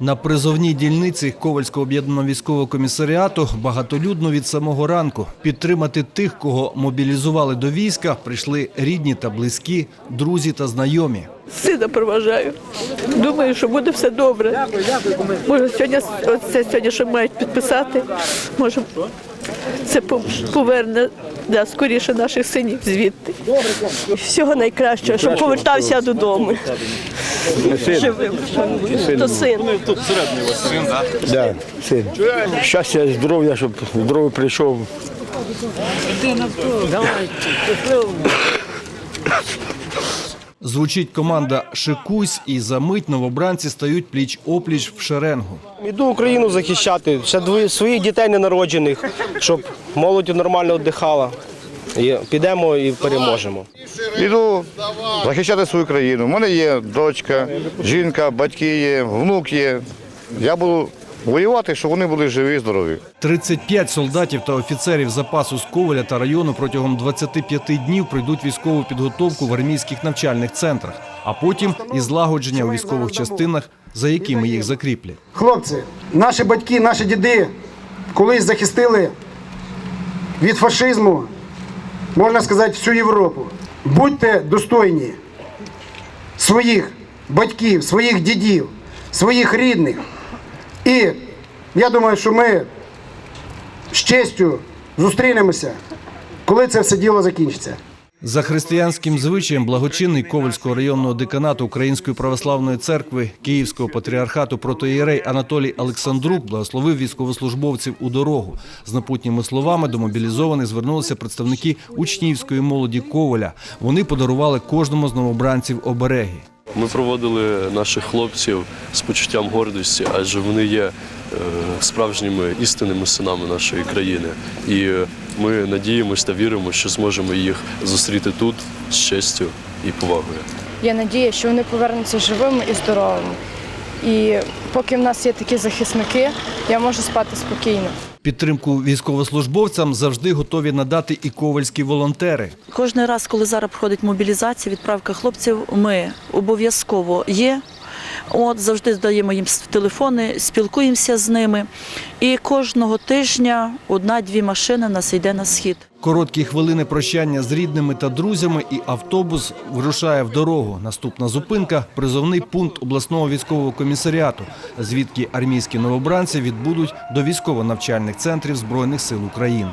На призовній дільниці Ковальського об'єднаного військового комісаріату багатолюдно від самого ранку. Підтримати тих, кого мобілізували до війська, прийшли рідні та близькі, друзі та знайомі. Сина проважаю. Думаю, що буде все добре. Може, сьогодні оце сьогодні, що мають підписати, може, це по- поверне да, скоріше наших синів звідти. Всього найкращого, щоб повертався додому. Живим. То син. Да, син. Щастя, здоров'я, щоб здоровий прийшов. Звучить команда «Шикуйсь» і за мить новобранці стають пліч-опліч в шеренгу. Іду Україну захищати, ще своїх дітей ненароджених, щоб молодь нормально віддихала. І підемо і переможемо. Іду захищати свою країну. У мене є дочка, жінка, батьки є, внук є. Я буду воювати, щоб вони були живі, і здорові. 35 солдатів та офіцерів запасу з Коваля та району протягом 25 днів пройдуть військову підготовку в армійських навчальних центрах, а потім і злагодження у військових частинах, за якими їх закріплять. Хлопці, наші батьки, наші діди колись захистили від фашизму, можна сказати, всю Європу. Будьте достойні своїх батьків, своїх дідів, своїх рідних. І я думаю, що ми з честю зустрінемося, коли це все діло закінчиться. За християнським звичаєм благочинний Ковальського районного деканату Української православної церкви Київського патріархату протоєрей Анатолій Олександрук благословив військовослужбовців у дорогу. З напутніми словами до мобілізованих звернулися представники учнівської молоді Коваля. Вони подарували кожному з новобранців обереги. Ми проводили наших хлопців з почуттям гордості, адже вони є е, справжніми істинними синами нашої країни. І ми надіємося та віримо, що зможемо їх зустріти тут з честю і повагою. Є надія, що вони повернуться живими і здоровими. І поки в нас є такі захисники, я можу спати спокійно. Підтримку військовослужбовцям завжди готові надати і ковальські волонтери. Кожен раз, коли зараз проходить мобілізація, відправка хлопців, ми обов'язково є. От завжди здаємо їм телефони, спілкуємося з ними. І кожного тижня одна-дві машини нас йде на схід. Короткі хвилини прощання з рідними та друзями, і автобус вирушає в дорогу. Наступна зупинка призовний пункт обласного військового комісаріату, звідки армійські новобранці відбудуть до військово-навчальних центрів збройних сил України.